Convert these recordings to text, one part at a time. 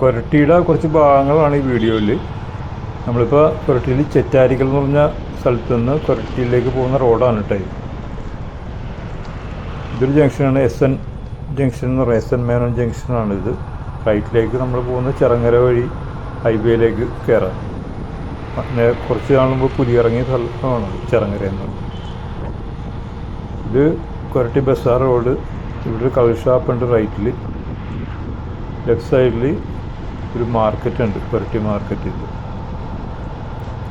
കൊരട്ടിയുടെ കുറച്ച് ഭാഗങ്ങളാണ് ഈ വീഡിയോയിൽ നമ്മളിപ്പോൾ കൊരട്ടിയിൽ ചെറ്റാരിക്കൽ എന്ന് പറഞ്ഞ സ്ഥലത്ത് നിന്ന് കൊരട്ടിയിലേക്ക് പോകുന്ന റോഡാണ് കേട്ടോ ഇത്. ഇതൊരു ജംഗ്ഷനാണ് എസ് എൻ ജംഗ്ഷൻ എന്ന് പറയുന്നത് എസ് എൻ മേനോൻ ജംഗ്ഷനാണ് ഇത്. റൈറ്റിലേക്ക് നമ്മൾ പോകുന്ന ചിറങ്ങര വഴി ഹൈവേയിലേക്ക് കയറാം പിന്നെ കുറച്ച് നാൾ മുമ്പ് പുലിയിറങ്ങിയ സ്ഥലമാണ് ചിറങ്ങര എന്ന്. ഇത് കൊരട്ടി ബസാർ റോഡ്. ഇവിടെ ഒരു കളർ ഷാപ്പ് ഉണ്ട് റൈറ്റിൽ ലെഫ്റ്റ് സൈഡിൽ ഒരു മാർക്കറ്റ് ഉണ്ട് കൊരട്ടി മാർക്കറ്റ്. ഇത്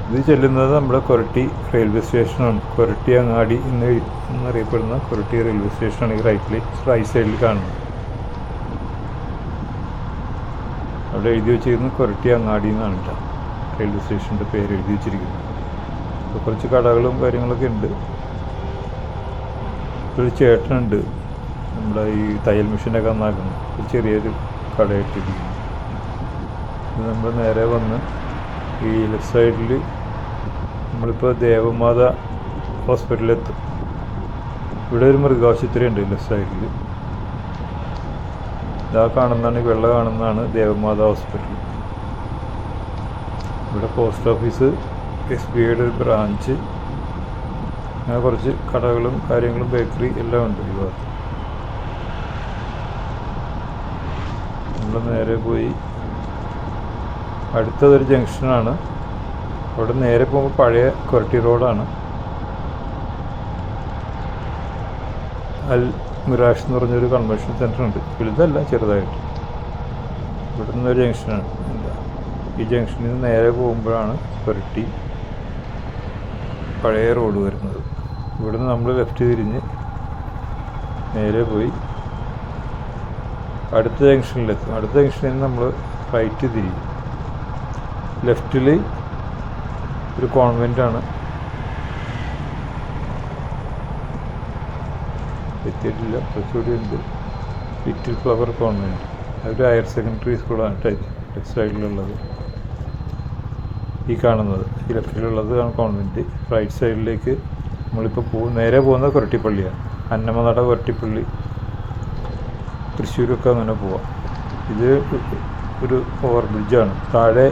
ഇത് ചെല്ലുന്നത് നമ്മുടെ കൊരട്ടി റെയിൽവേ സ്റ്റേഷനാണ്. കൊരട്ടി അങ്ങാടി എന്ന് എന്നറിയപ്പെടുന്ന കൊരട്ടി റെയിൽവേ സ്റ്റേഷനാണ് ഈ റൈറ്റിൽ റൈറ്റ് സൈഡിൽ കാണുന്നത്. അവിടെ എഴുതി വെച്ചിരിക്കുന്നത് കൊരട്ടി അങ്ങാടി എന്നാണ് കേട്ടോ. റെയിൽവേ സ്റ്റേഷന്റെ പേര് എഴുതി വെച്ചിരിക്കുന്നത്. അപ്പോൾ കുറച്ച് കടകളും കാര്യങ്ങളൊക്കെ ഉണ്ട്. ഒരു ചേട്ടനുണ്ട് നമ്മുടെ ഈ തയ്യൽ മെഷീനൊക്കെ നന്നാക്കുന്നു. ഒരു ചെറിയൊരു കടയിട്ടിരിക്കുന്നു നമ്മൾ നേരെ വന്ന് ഈ ലെഫ്റ്റ് സൈഡിൽ നമ്മളിപ്പോൾ ദേവമാത ഹോസ്പിറ്റലിലെത്തും ഇവിടെ ഒരു മൃഗാശുപത്രി ഉണ്ട് ലെഫ്റ്റ് സൈഡിൽ ഇതാ കാണുന്നതാണ് വെള്ള കാണുന്നതാണ് ദേവമാത ഹോസ്പിറ്റൽ ഇവിടെ പോസ്റ്റ് ഓഫീസ് എസ് ബി ഐയുടെ ഒരു ബ്രാഞ്ച് അങ്ങനെ കുറച്ച് കടകളും കാര്യങ്ങളും ബേക്കറി എല്ലാം ഉണ്ട് ഈ ഭാഗത്ത്. നമ്മൾ നേരെ പോയി അടുത്തതൊരു ജംഗ്ഷനാണ്. അവിടെ നേരെ പോകുമ്പോൾ പഴയ കൊരട്ടി റോഡാണ്. അൽ മിറാഷ് എന്ന് പറഞ്ഞൊരു കൺവെൻഷൻ സെന്റർ ഉണ്ട്. വലുതല്ല ചെറുതായിട്ട്. ഇവിടെ നിന്നൊരു ജംഗ്ഷനാണ് ഈ ജംഗ്ഷനിൽ നിന്ന് നേരെ പോകുമ്പോഴാണ് കൊരട്ടി പഴയ റോഡ് വരുന്നത്. ഇവിടുന്ന് നമ്മൾ ലെഫ്റ്റ് തിരിഞ്ഞ് നേരെ പോയി അടുത്ത ജംഗ്ഷനിലെത്തും. അടുത്ത ജംഗ്ഷനിൽ നമ്മൾ റൈറ്റ് തിരിയും. ലെഫ്റ്റിൽ ഒരു കോൺവെന്റ് ആണ്. എത്തിയിട്ടില്ല. കുറച്ചുകൂടി ഉണ്ട്. ലിറ്റിൽ ഫ്ലവർ കോൺവെന്റ് അതൊരു ഹയർ സെക്കൻഡറി സ്കൂളാണ് ടൈപ്പ് ലെഫ്റ്റ് സൈഡിലുള്ളത് ഈ കാണുന്നത് ഈ ലെഫ്റ്റിലുള്ളത് കോൺവെന്റ് റൈറ്റ് സൈഡിലേക്ക് നമ്മളിപ്പോൾ പോകും നേരെ പോകുന്നത് കൊരട്ടിപ്പള്ളിയാണ് അന്നമനട കുരട്ടിപ്പള്ളി. തൃശ്ശൂരൊക്കെ അങ്ങനെ പോവാം. ഇത് ഒരു ഓവർ ബ്രിഡ്ജാണ് താഴെ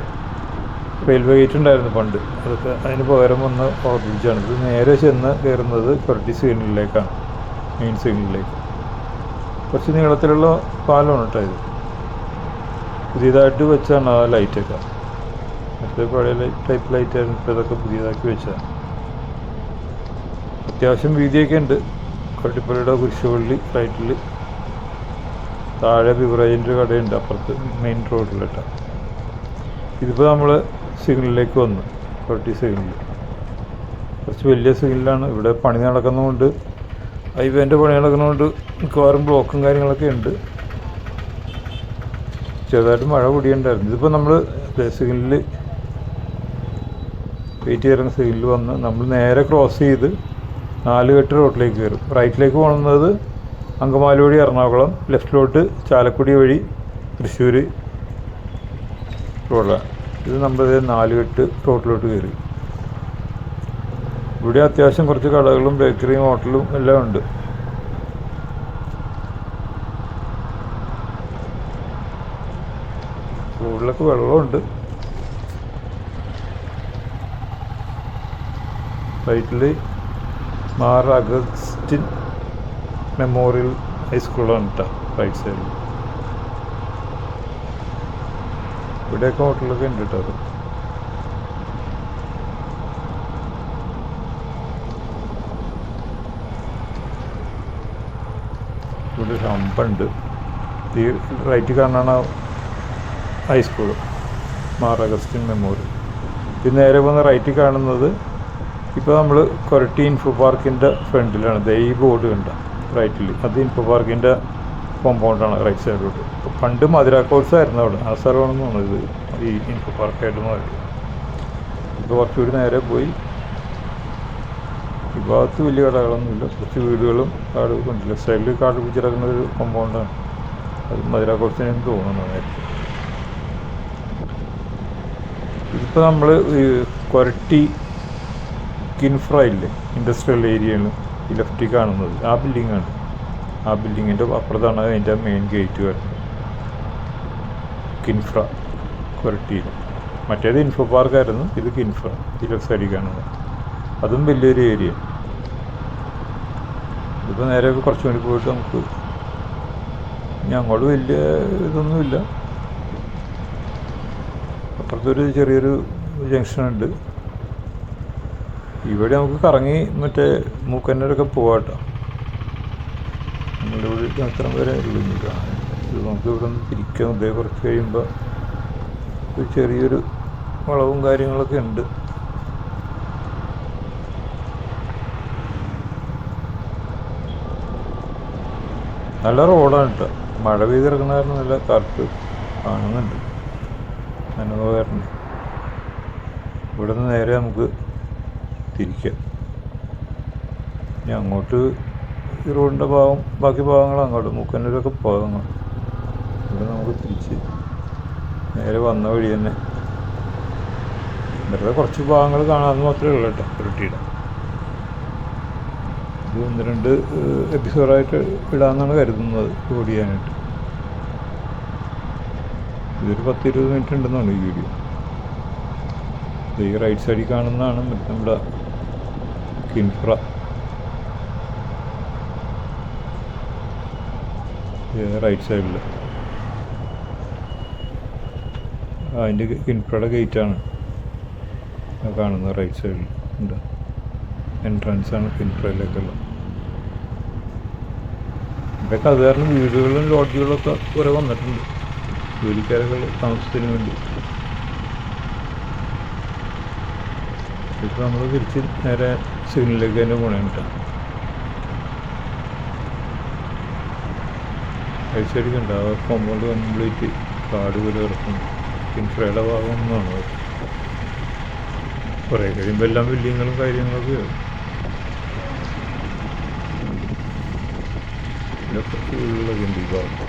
റെയിൽവേ ഗേറ്റ് ഉണ്ടായിരുന്നു പണ്ട് അതൊക്കെ അതിന് പകരം വന്ന ഓവർ ബ്രിഡ്ജാണ് ഇത് നേരെ ചെന്ന് കയറുന്നത് കൊരട്ടി സിഗ്നലിലേക്കാണ് മെയിൻ സിഗ്നലിലേക്ക് കുറച്ച് നീളത്തിലുള്ള പാലമാണ് കേട്ടോ ഇത്. പുതിയതായിട്ട് വെച്ചാണ് ആ ലൈറ്റൊക്കെ മറ്റേ പഴയ ടൈപ്പ് ലൈറ്റ് ആയിരുന്നു ഇപ്പോൾ ഇതൊക്കെ പുതിയതാക്കി വെച്ചതാണ്. അത്യാവശ്യം വീതിയൊക്കെ ഉണ്ട്. കൊരട്ടിപ്പള്ളിയുടെ കുരിശുപള്ളി റൈറ്റിൽ താഴെ ബിവറേജിന്റെ കടയുണ്ട് അപ്പുറത്ത് മെയിൻ റോഡിൽ കേട്ടോ. ഇതിപ്പോൾ നമ്മൾ സിഗ്നലിലേക്ക് വന്നു. കൊരട്ടി സിഗ്നൽ. കുറച്ച് വലിയ സിഗ്നലാണ്. ഇവിടെ പണി നടക്കുന്നതുകൊണ്ട് ഹൈവേന്റെ പണി നടക്കുന്നതുകൊണ്ട് മിക്കവാറും ബ്ലോക്കും കാര്യങ്ങളൊക്കെ ഉണ്ട്. ചെറുതായിട്ട് മഴ പൊടിയുണ്ടായിരുന്നു. ഇതിപ്പോൾ നമ്മൾ സിഗ്നലിൽ വെയിറ്റ് ചെയ്യുന്ന സിഗ്നലിൽ വന്ന് നമ്മൾ നേരെ ക്രോസ് ചെയ്ത് നാല് നാലുകെട്ട് റോഡിലേക്ക് കയറും. റൈറ്റിലേക്ക് പോകുന്നത് അങ്കമാലി വഴി എറണാകുളം ലെഫ്റ്റിലോട്ട് ചാലക്കുടി വഴി തൃശ്ശൂർ റോഡാണ് ഇത് നമ്മൾ എട്ട് റോട്ടിലോട്ട് കയറി ഇവിടെ അത്യാവശ്യം കുറച്ച് കടകളും ബേക്കറിയും ഹോട്ടലും എല്ലാം ഉണ്ട്. റോഡിലൊക്കെ വെള്ളമുണ്ട്. റൈറ്റിൽ മാർ അഗസ്റ്റിൻ മെമ്മോറിയൽ ഹൈസ്കൂളാണ് കേട്ടോ റൈറ്റ് സൈഡിൽ ഇവിടെയൊക്കെ ഹോട്ടലൊക്കെ ഉണ്ട് കേട്ടോ അത്. ഇവിടെ ഒരു ഹമ്പുണ്ട് ഈ right കാണാണ് high school Mar Augustine memorial ഇത് നേരെ പോകുന്ന റൈറ്റ് കാണുന്നത് ഇപ്പോൾ നമ്മൾ കൊരട്ടി ഇൻഫോ പാർക്കിന്റെ ഫ്രണ്ടിലാണ് ദേ ബോർഡ് കണ്ട റൈറ്റിൽ അത് ഇൻഫോ പാർക്കിന്റെ കോമ്പൗണ്ടാണ് റൈറ്റ് സൈഡിലോട്ട് ഇപ്പോൾ പണ്ട് മധുര കോഴ്സ് ആയിരുന്നു അവിടെ. ആ സ്ഥലമാണെന്ന് തോന്നുന്നത് ഈ ഇൻഫോ പാർക്കായിട്ട് മാറി. ഇപ്പോൾ കുറച്ചുകൂടി നേരെ പോയി. ഈ ഭാഗത്ത് വലിയ കടകളൊന്നുമില്ല. കുറച്ച് വീടുകളും കാട് ഉണ്ട്. ലെഫ്റ്റ് സൈഡിൽ കാട് പിടിച്ചിറക്കുന്ന ഒരു കോമ്പൗണ്ടാണ് അത് മധുര കോഴ്സിനെന്ന് തോന്നുന്നു നേരത്തെ ഇതിപ്പോൾ നമ്മൾ കൊരട്ടി കിൻഫ്ര ഇല്ലേ? ഇൻഡസ്ട്രിയൽ ഏരിയയിൽ ഈ ലെഫ്റ്റിൽ കാണുന്നത്. ആ ബിൽഡിങ്ങാണ് ആ ബിൽഡിങ്ങിന്റെ അപ്പുറത്താണ് അതിന്റെ മെയിൻ ഗേറ്റ് വരുന്നത്. കിൻഫ്ര കൊരട്ടിയിൽ. മറ്റേത് ഇൻഫോ പാർക്കായിരുന്നു ഇത് കിൻഫ്ര ഈ ലെഫ്റ്റ് സൈഡിൽ കാണുന്നത് അതും വലിയൊരു ഏരിയ ഇതിപ്പോൾ നേരെ കുറച്ചും കൂടി പോയിട്ട് നമുക്ക് അങ്ങോട്ട് വലിയ ഇതൊന്നുമില്ല. അപ്പുറത്തൊരു ചെറിയൊരു ജംഗ്ഷനുണ്ട് ഇവിടെ നമുക്ക് കറങ്ങി മറ്റേ മൂക്കന്നൂരൊക്കെ പോവാട്ടോ. നമ്മളിവിടെ യാത്ര വരെ കാണാൻ. ഇത് നമുക്ക് ഇവിടെ നിന്ന് തിരിക്കാം. ഇതേ കുറച്ച് കഴിയുമ്പോൾ ഒരു ചെറിയൊരു വളവും കാര്യങ്ങളൊക്കെ ഉണ്ട്. നല്ല റോഡാണ് കേട്ടോ മഴ പെയ്തിറങ്ങുന്ന കാരണം നല്ല കറുത്ത് കാണുന്നുണ്ട്. അനുഭവകാരനെ ഇവിടെ നിന്ന് നേരെ നമുക്ക് തിരിക്കാം. ഇനി അങ്ങോട്ട് ഈ റോഡിന്റെ ഭാഗം ബാക്കി ഭാഗങ്ങൾ അങ്ങോട്ട് മൂക്കന്നൂരൊക്കെ പോകാം. ഇവിടെ നമുക്ക് തിരിച്ച് നേരെ വന്ന വഴി തന്നെ. വെറുതെ കുറച്ച് ഭാഗങ്ങൾ കാണാമെന്ന് മാത്രമേ ഉള്ളൂ കേട്ടോ ഉരുട്ടിയുടെ ഇത് ഒന്ന് രണ്ട് എപ്പിസോഡായിട്ട് ഇടാമെന്നാണ് കരുതുന്നത് റോഡ് ചെയ്യാനായിട്ട് ഇതൊരു പത്ത് ഇരുപത് മിനിറ്റ് ഉണ്ടെന്നാണ് ഈ വീഡിയോ. ഈ റൈറ്റ് സൈഡിൽ കാണുന്നതാണ് നമ്മുടെ കിൻഫ്ര. റൈറ്റ് സൈഡിൽ അതിന്റെ ഇൻഫ്രയുടെ ഗേറ്റാണ് കാണുന്നത് റൈറ്റ് സൈഡിൽ ഉണ്ട്. എൻട്രൻസ് ആണ് ഇൻഫ്രയിലേക്കുള്ള ഇവിടെയൊക്കെ അത് കാരണം വീടുകളും ലോഡ്ജുകളൊക്കെ കുറെ വന്നിട്ടുണ്ട്. ജോലിക്കാരുകൾ താമസത്തിന് വേണ്ടി. ഇപ്പം നമ്മൾ തിരിച്ച് നേരെ സിഗ്നലിലേക്ക് തന്നെ പോണേ കണ്ട ആ കോമ്പൗണ്ട് കംപ്ലീറ്റ് കാട് പോലെ കിടക്കുന്നു ഇൻഫ്രയുടെ ഭാഗം ഒന്നാണ്. അത് കുറേ കഴിയുമ്പോൾ എല്ലാം ബിൽഡിങ്ങുകളും കാര്യങ്ങളൊക്കെ കുറച്ച് വീടുകളൊക്കെ ഉണ്ട് ഈ ഭാഗത്ത്.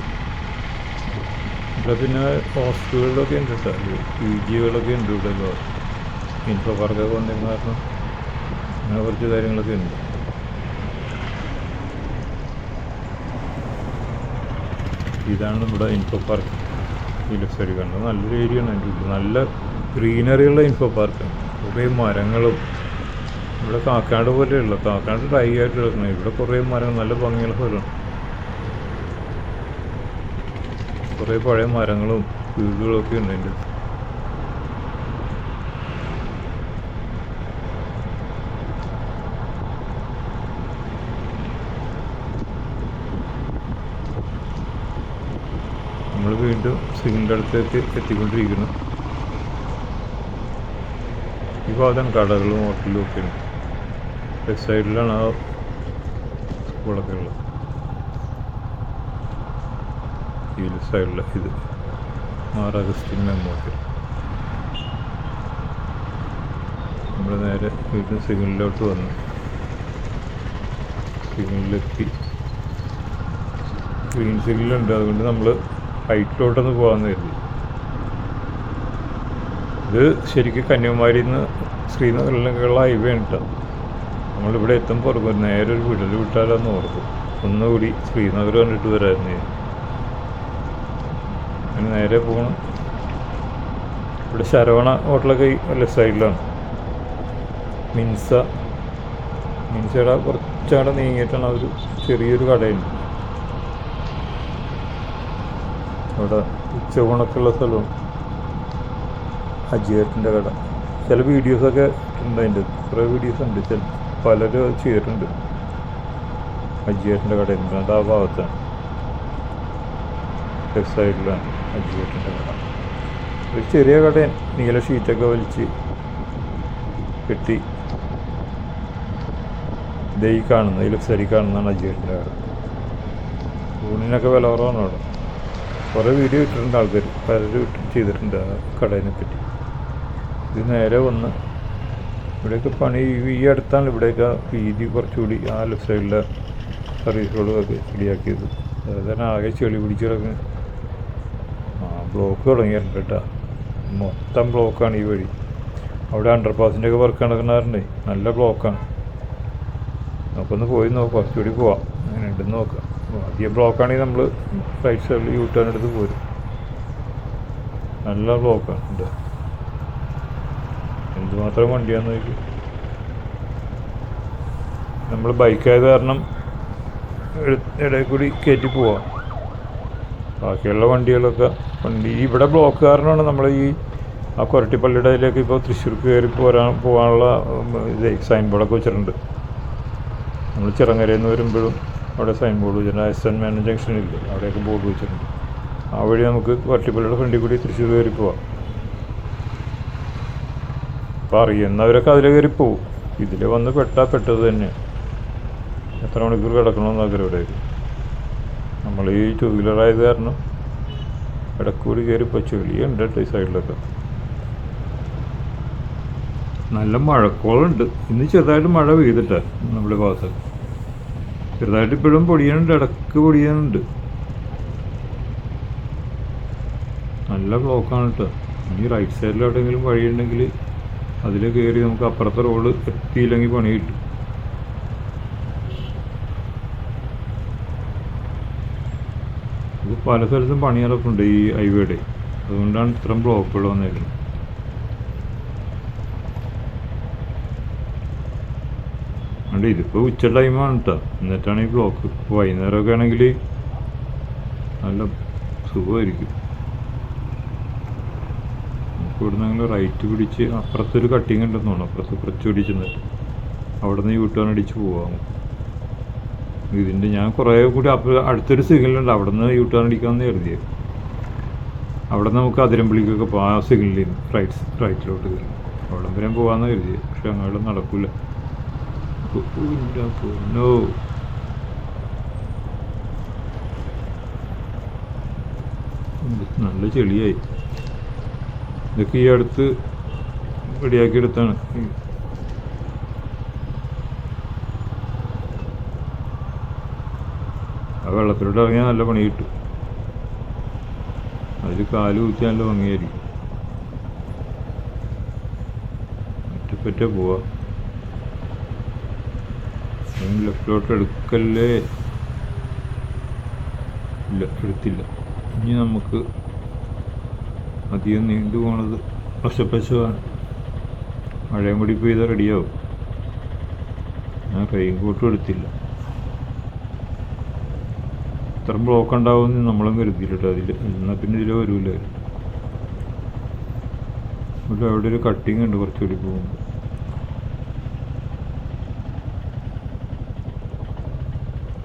ഇവിടെ പിന്നെ ഹോസ്റ്റലുകളിലൊക്കെ ഉണ്ട് കേട്ടോ. പി ജികളൊക്കെ ഉണ്ട് ഇവിടെ ഇൻഫോ പാർക്കൊക്കെ വന്നിരുന്ന കാരണം അങ്ങനെ കുറച്ച് കാര്യങ്ങളൊക്കെ ഉണ്ട്. ഇതാണ് നമ്മുടെ ഇൻഫോ പാർക്ക് ഈ ലെഫ്റ്റ് സൈഡിൽ നല്ലൊരു ഏരിയ ആണ്. ഉള്ളിൽ നല്ല ഗ്രീനറിയുള്ള ഇൻഫോ പാർക്ക് കുറേ മരങ്ങളും. ഇവിടെ കാക്കാട് പോലെയുള്ള കാക്കാട് ഡ്രൈ ആയിട്ട് കിടക്കുന്നത് ഇവിടെ കുറേ മരങ്ങൾ നല്ല ഭംഗിയുള്ള സ്ഥലമാണ് കുറേ പഴയ മരങ്ങളും വീടുകളും ഒക്കെ ഉണ്ട് അതിന്റെ നമ്മൾ വീണ്ടും സിഗ്നലിന്റെ അടുത്തേക്ക് എത്തിക്കൊണ്ടിരിക്കുന്നു. ഈ ഭാഗത്താണ് കടകളും ഹോട്ടലും ഒക്കെ ലെഫ്റ്റ് സൈഡിലാണ് ആ സ്കൂളൊക്കെ ഉള്ളത്. ഈ ലെഫ്റ്റ് സൈഡിൽ ഇത് മാറാഗസ്റ്റിൻ മെമ്മോറിയൽ നമ്മൾ നേരെ വീണ്ടും സിഗ്നലിലോട്ട് വന്നു. സിഗ്നലിലെത്തി. ഗ്രീൻ സിഗ്നലുണ്ട് അതുകൊണ്ട് നമ്മൾ ഹൈറ്റിലോട്ടൊന്ന് പോകാമെന്ന് കരുതി. ഇത് ശരിക്കും കന്യാകുമാരിയിൽ നിന്ന് ശ്രീനഗറിലേക്കുള്ള ഹൈവേ ആണ് ട്ടോ. നമ്മളിവിടെ എത്തുമ്പോൾ ഓർക്കും നേരെ ഒരു വിടൽ വിട്ടാലോന്ന് ഓർക്കും. ഒന്നുകൂടി ശ്രീനഗർ കണ്ടിട്ട് വരായിരുന്നു ഞാൻ. അങ്ങനെ നേരെ പോകണം ഇവിടെ ശരവണ ഹോട്ടലൊക്കെ ലെഫ്റ്റ് സൈഡിലാണ്. മിൻസ. മിൻസയുടെ കുറച്ചവിടെ നീങ്ങിയിട്ടാണ് ഒരു ചെറിയൊരു കടയുണ്ട്. അവിടെ ഉച്ചകൂണൊക്കെയുള്ള സ്ഥലമാണ് അജിയേട്ടന്റെ കട. ചില വീഡിയോസൊക്കെ ഉണ്ട് അതിന്റെ. കുറേ വീഡിയോസ് ഉണ്ട്. ചില പലരും ചെയ്തിട്ടുണ്ട്. അജിയേട്ടന്റെ കട. എന്താ ആ ഭാഗത്താണ്. ലെഫ്റ്റ് സൈഡിലാണ് അജിയേട്ടന്റെ കട. ഒരു ചെറിയ കട. നീല ഷീറ്റൊക്കെ വലിച്ച് കെട്ടി ഈ കാണുന്നത്. ലെഫ്റ്റ് സൈഡിൽ കാണുന്നതാണ് അജിയേട്ടന്റെ കട. ഊണിനൊക്കെ വില കുറവാണ് അവിടെ? കുറേ വീഡിയോ ഇട്ടിട്ടുണ്ട് ആൾക്കാർ. പലരും ഇട്ട് ചെയ്തിട്ടുണ്ട് ആ കടയിനെ പറ്റി. ഇത് നേരെ വന്ന് ഇവിടെയൊക്കെ പണി ഈ- അടുത്താണ് ഇവിടെയൊക്കെ വീതി കുറച്ചുകൂടി ആ ലെഫ്റ്റ് സൈഡിലെ സർവീസുകളൊക്കെ ശരിയാക്കിയത്. അതുതന്നെ ആകെ ചെളി പിടിച്ച് കിടക്കുന്ന ആ ബ്ലോക്ക് തുടങ്ങിയിട്ടുണ്ട് കേട്ടോ. മൊത്തം ബ്ലോക്കാണ് ഈ വഴി. അവിടെ അണ്ടർപാസിന്റെ ഒക്കെ വർക്ക് നടക്കണാറുണ്ട് നല്ല ബ്ലോക്കാണ് നമുക്കൊന്ന് പോയി നോക്കാം. കുറച്ചുകൂടി പോവാം. അങ്ങനെ ഉണ്ടെന്ന് നോക്കാം. അധികം ബ്ലോക്കാണെങ്കിൽ നമ്മൾ റൈറ്റ് സൈഡിൽ യൂ ടേൺ എടുത്ത് പോരും. നല്ല ബ്ലോക്കാണ് ഉണ്ട്. എന്തുമാത്രം വണ്ടിയാന്ന് നോക്കി നമ്മൾ ബൈക്കായത് കാരണം ഇട- ഇടയിൽ കൂടി കയറ്റി പോവാം. ബാക്കിയുള്ള വണ്ടികളൊക്കെ വണ്ടി ഇവിടെ ബ്ലോക്ക് കാരണമാണ് നമ്മൾ ഈ ആ കൊരട്ടിപ്പള്ളിയുടെ അതിലേക്ക് ഇപ്പോൾ തൃശ്ശൂർക്ക് കയറി പോരാൻ പോകാനുള്ള ഇതേ സൈൻ ബോർഡൊക്കെ വെച്ചിട്ടുണ്ട്. നമ്മൾ ചിറങ്ങരയിൽ നിന്ന് വരുമ്പോഴും അവിടെ സൈൻ ബോർഡ് വെച്ചിട്ടുണ്ട്. എസ് മാനേജ് ജംഗ്ഷനില്ലേ? അവിടെയൊക്കെ ബോർഡ് വെച്ചിട്ടുണ്ട്. ആ വഴി നമുക്ക് വട്ടിപ്പള്ളിയുടെ ഫ്രണ്ടിൽ കൂടി തൃശ്ശൂർ കയറി പോവാം. അപ്പോൾ അറിയുന്നവരൊക്കെ അതിൽ കയറി പോവും. ഇതിൽ വന്ന് പെട്ടാൽ പെട്ടത് തന്നെ. എത്ര മണിക്കൂർ കിടക്കണമെന്ന് ആഗ്രഹം നമ്മൾ ഈ ടൂ വീലറായത് കാരണം ഇടക്കൂടി കയറി ഇപ്പോൾ ചെളിയുണ്ട് കേട്ടോ ഈ സൈഡിലൊക്കെ. നല്ല മഴക്കോളുണ്ട്. ഇന്ന് ചെറുതായിട്ട് മഴ പെയ്തിട്ടാണ് നമ്മുടെ ഭാഗത്ത്. ചെറുതായിട്ട് ഇപ്പോഴും പൊടിയുന്നുണ്ട് ഇടയ്ക്ക് പൊടിയുന്നുണ്ട്. നല്ല ബ്ലോക്കാണ് കേട്ടോ ഇനി റൈറ്റ് സൈഡിൽ എവിടെയെങ്കിലും വഴിയുണ്ടെങ്കിൽ അതിൽ കയറി നമുക്ക് അപ്പുറത്തെ റോഡ് എത്തിയില്ലെങ്കിൽ പണി കിട്ടും. പല സ്ഥലത്തും പണി നടക്കുന്നുണ്ട് ഈ ഹൈവേയുടെ അതുകൊണ്ടാണ് ഇത്രയും ബ്ലോക്കുകൾ വന്നേക്കുന്നത് അതുകൊണ്ട് ഇതിപ്പോൾ ഉച്ച ടൈമാണ് കേട്ടോ എന്നിട്ടാണ് ഈ ബ്ലോക്ക് വൈകുന്നേരമൊക്കെ ആണെങ്കിൽ നല്ല സുഖമായിരിക്കും. നമുക്ക് ഇവിടെ നിന്ന് റൈറ്റ് പിടിച്ച് അപ്പുറത്തൊരു കട്ടിങ് ഉണ്ടെന്ന് തോന്നുന്നു. അപ്പുറത്ത് കുറച്ച് പിടിച്ച് നിന്നിട്ട് അവിടെ നിന്ന് യൂട്ടേൺ അടിച്ച് പോവാം. ഇതിന്റെ ഞാൻ കുറേ കൂടി അപ്പോൾ അടുത്തൊരു സിഗ്നലുണ്ട് അവിടെ നിന്ന് യൂട്ടേൺ അടിക്കാമെന്ന് കരുതിയത് അവിടെ നമുക്ക് അതിരമ്പിളിക്കൊക്കെ പോകാം ആ സിഗ്നലിൽ നിന്ന് റൈറ്റ് റൈറ്റിലോട്ട് കയറി. അവിടെ വരെ പോകാമെന്ന് കരുതിയത് പക്ഷെ അങ്ങോട്ട് നടക്കില്ല നോ നല്ല ചെളിയായി ഇതൊക്കെ ഈ അടുത്ത് റെഡിയാക്കി എടുത്താണ് ആ വെള്ളത്തിലോട്ട് ഇറങ്ങിയാൽ നല്ല പണി കിട്ടും അതിൽ കാൽ കുത്തി നല്ല ഭംഗിയായിരിക്കും ഒറ്റപ്പറ്റ പോവാ ലെഫ്റ്റിലോട്ട് എടുക്കല്ലേ? ഇല്ല എടുത്തില്ല. ഇനി നമുക്ക് അധികം നീണ്ടു പോണത് പശപ്പശമാണ് മഴയും കൂടി പെയ്താൽ റെഡിയാവും. ഞാൻ റെയിൻ കോട്ടും എടുത്തില്ല. ഇത്ര ബ്ലോക്ക് ഉണ്ടാവുമെന്ന് നമ്മളും അതിൽ അതിൽ എന്നാൽ പിന്നെ ഇതിൽ ഇവിടെ അവിടെ ഒരു കട്ടിങ് ഉണ്ട്. കുറച്ചുകൂടി പോകുമ്പോൾ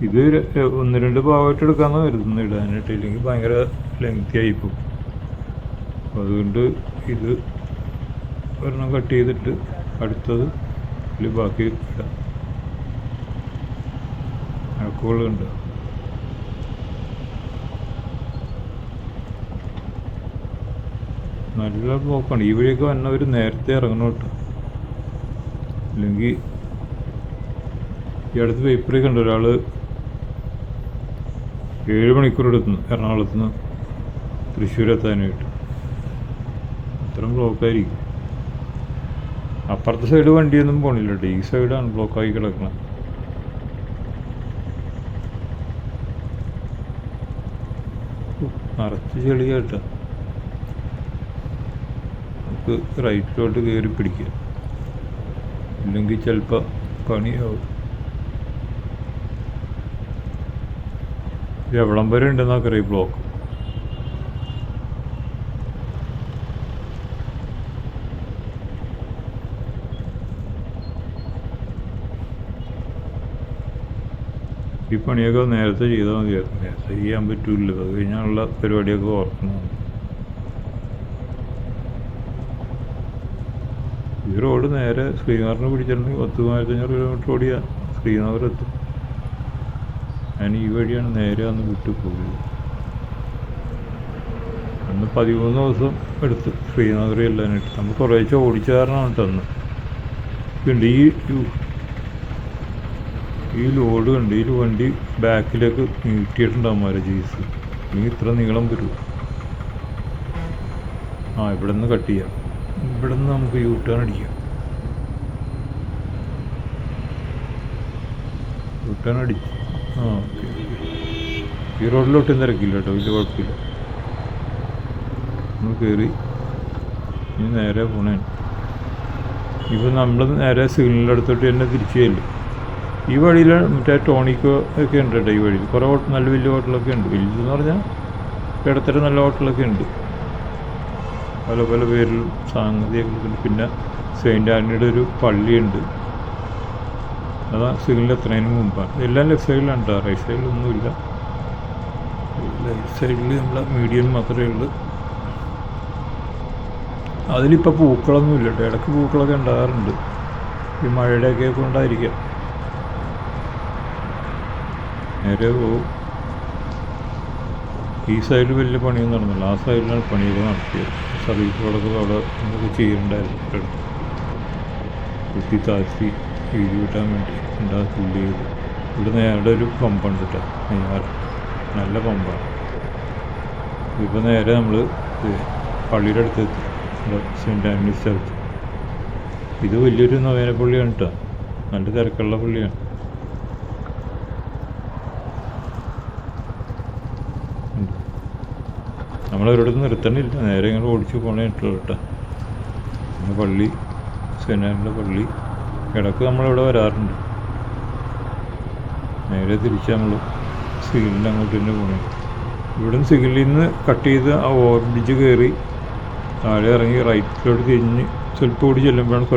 ഇത് ഒന്ന് രണ്ട് ഭാഗമായിട്ട് എടുക്കാമെന്ന് കരുതുന്നു ഇടാനായിട്ട്. ഇല്ലെങ്കിൽ ഭയങ്കര ലെങ്തി ആയിപ്പോവും അപ്പോൾ അതുകൊണ്ട് ഇത് ഒരെണ്ണം കട്ട് ചെയ്തിട്ട് അടുത്തത് ഇതിൽ ബാക്കി ഇടാം. അഴക്കുകളുണ്ട് നല്ല പോക്കാണ് ഈ വഴിയൊക്കെ വന്നവർ നേരത്തെ ഇറങ്ങണം കേട്ടോ. അല്ലെങ്കിൽ ഈ അടുത്ത് പേപ്പറിൽ കണ്ട ഒരാൾ ഏഴ് മണിക്കൂർ എടുക്കുന്നു എറണാകുളത്ത് നിന്ന് തൃശ്ശൂർ എത്താനായിട്ട് അത്രയും ബ്ലോക്കായിരിക്കും. അപ്പുറത്തെ സൈഡ് വണ്ടിയൊന്നും പോണില്ല ഈ സൈഡാണ് ബ്ലോക്കായി കിടക്കുന്നത് നിറച്ച് ചെളിയായിട്ട് നമുക്ക് റൈറ്റിലോട്ട് കയറി പിടിക്കുക ഇല്ലെങ്കിൽ ചിലപ്പോൾ പണിയാവും. ഇത് എവിടം വരെ ഉണ്ടെന്നൊക്കെ ഈ ബ്ലോക്ക് ഈ പണിയൊക്കെ നേരത്തെ ചെയ്താൽ മതിയായിരുന്നു. നേരത്തെ ചെയ്യാൻ പറ്റൂല അത് കഴിഞ്ഞാലുള്ള പരിപാടിയൊക്കെ ഓർക്കണം. ഈ റോഡ് നേരെ ശ്രീനഗറിന് പിടിച്ചിട്ടുണ്ടെങ്കിൽ പത്ത് മൂവായിരത്തഞ്ഞൂറ് കിലോമീറ്റർ ഓടിയാൽ ശ്രീനഗർ എത്തും. ഞാൻ ഈ വഴിയാണ് നേരെ അന്ന് വിട്ടു പോയത്. അന്ന് പതിമൂന്ന് ദിവസം എടുത്ത് ശ്രീനഗറിൽ എല്ലാനായിട്ട് നമ്മൾ കുറേശ്ശെ ഓടിച്ച കാരണമാണ് അന്ന്. ഉണ്ട് ഈ ഈ ലോഡ് കണ്ട് ഈ വണ്ടി ബാക്കിലേക്ക് നീട്ടിയിട്ടുണ്ടാവും മാരെ ജീസ്. അല്ലെങ്കിൽ ഇത്ര നീളം വരും. ആ ഇവിടെ നിന്ന് കട്ട് ചെയ്യാം. ഇവിടെ നിന്ന് നമുക്ക് യൂ ടേൺ അടിക്കാം. യൂ ടേൺ അടിച്ച്. ഓക്കെ ഈ റോഡിലോട്ട് നിരക്കില്ല കേട്ടോ വലിയ കുഴപ്പമില്ല. നമ്മൾ കയറി ഇനി നേരെ പോണേ. ഇപ്പം നമ്മൾ നേരെ സിഗ്നലിന്റെ അടുത്തോട്ട് തന്നെ തിരിച്ചു ചെല്ലും ഈ വഴിയിൽ മറ്റേ ടോണിക്കോ ഒക്കെ ഉണ്ട് കേട്ടോ ഈ വഴിയിൽ കുറേ ഹോട്ടൽ നല്ല വലിയ ഹോട്ടലൊക്കെ ഉണ്ട്. വലിയതെന്ന് പറഞ്ഞാൽ ഇടത്തരം നല്ല ഹോട്ടലൊക്കെ ഉണ്ട്. പല പല സാങ്കേതികങ്ങളൊക്കെ ഉണ്ട് പിന്നെ സെയിന്റ് ആന്റണിയുടെ ഒരു പള്ളിയുണ്ട്. അതാ സിഗ്നൽ എത്തുന്നതിന് മുമ്പാണ് എല്ലാം ലെഫ്റ്റ് സൈഡിലാണ് കേട്ടോ റൈറ്റ് സൈഡിലൊന്നുമില്ല ലെഫ്റ്റ് സൈഡിൽ നമ്മളെ മീഡിയം മാത്രമേ ഉള്ളൂ. അതിലിപ്പോൾ പൂക്കളൊന്നും ഇല്ല കേട്ടോ ഇടയ്ക്ക് പൂക്കളൊക്കെ ഉണ്ടാകാറുണ്ട്. ഈ മഴയുടെയൊക്കെ കൊണ്ടായിരിക്കാം. നേരെ പോവും ഈ സൈഡിൽ വലിയ പണിയൊന്നും നടന്നില്ല. ആ സൈഡിലാണ് പണിയൊക്കെ നടത്തിയത്. സർവീസ് റോഡൊക്കെ അവിടെ നമുക്ക് ചെയ്യുന്നുണ്ടായിരുന്നു. കുത്തി താഴ്ത്തി വീതി കിട്ടാൻ വേണ്ടി. ഉണ്ടാക്കി ആ ചെയ്ത് ഇവിടെ നേരെ ഒരു പമ്പുണ്ട് കേട്ടോ നല്ല പമ്പാണ് ഇപ്പോൾ നേരെ നമ്മൾ പള്ളിയുടെ അടുത്ത് എത്തി. Saint Antony's church. ഇത് വലിയൊരു നവേന പള്ളിയാണ് കേട്ടോ നല്ല തിരക്കുള്ള പള്ളിയാണ്. ഉണ്ട്. നമ്മളൊരിടത്ത് നിർത്തണില്ല. നേരെ ഇങ്ങനെ ഓടിച്ചു ഇട്ടുള്ളൂ കേട്ടോ പിന്നെ പള്ളി സെനാന്റെ പള്ളി. ഇടയ്ക്ക് നമ്മളിവിടെ വരാറുണ്ട്. നേരെ തിരിച്ച് നമ്മൾ സിഗിലിന്റെ അങ്ങോട്ട് തന്നെ പോണേ. ഇവിടെ നിന്ന് സിഗിലിൽ നിന്ന് കട്ട് ചെയ്ത് ആ ഓവർ ബ്രിഡ്ജ് കയറി താഴെ ഇറങ്ങി റൈറ്റിലോട്ട് തിരിഞ്ഞ് സ്വല്പം ചെല്ലുമ്പോഴാണ്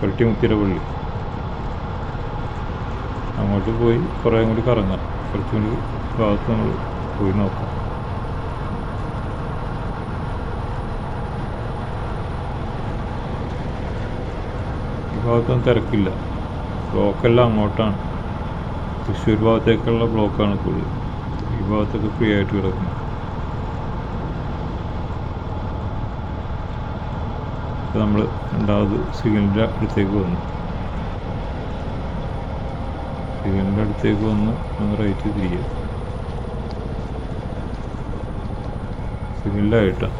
പുരട്ടി മുത്തിര പള്ളി. അങ്ങോട്ട് പോയി കുറേ അങ്ങോട്ട് കറങ്ങാം. കുറച്ചും കൂടി ഭാഗത്ത് നമ്മൾ പോയി നോക്കാം. ഭാഗത്തൊന്നും തിരക്കില്ല. ബ്ലോക്കെല്ലാം അങ്ങോട്ടാണ്. തൃശ്ശൂർ ഭാഗത്തേക്കുള്ള ബ്ലോക്കാണ് കൂടുതൽ. ഈ ഭാഗത്തൊക്കെ ഫ്രീ ആയിട്ട് കിടക്കുന്നു. നമ്മൾ രണ്ടാമത് സിഗ്നലിന്റെ അടുത്തേക്ക് വന്നു. സിഗ്നലിന്റെ അടുത്തേക്ക് വന്ന് ഒന്ന് റൈറ്റ് തിരിയുക സിഗ്നലായിട്ടാണ്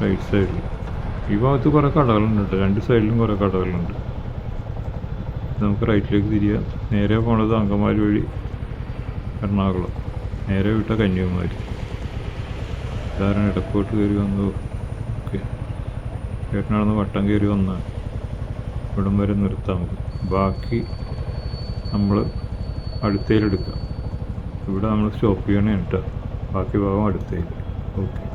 റൈറ്റ് സൈഡിൽ ഈ ഭാഗത്ത് കുറേ കടകളുണ്ട് കേട്ടോ. രണ്ട് സൈഡിലും കുറേ കടകളുണ്ട്. നമുക്ക് റൈറ്റിലേക്ക് തിരിയുക നേരെ പോണത് അങ്കമാലി വഴി എറണാകുളം. നേരെ വിട്ട കന്യാകുമാരി. ധാരണ ഇടക്കോട്ട് കയറി വന്നു ഓക്കെ. ചേട്ടനാണെന്ന് വട്ടം കയറി വന്നാൽ ഇവിടം വരെ നിർത്താം നമുക്ക്. ബാക്കി നമ്മൾ അടുത്തേലെടുക്കാം. ഇവിടെ നമ്മൾ സ്റ്റോപ്പ് ചെയ്യണേ കേട്ടോ ബാക്കി ഭാഗം അടുത്തേൽ ഓക്കെ.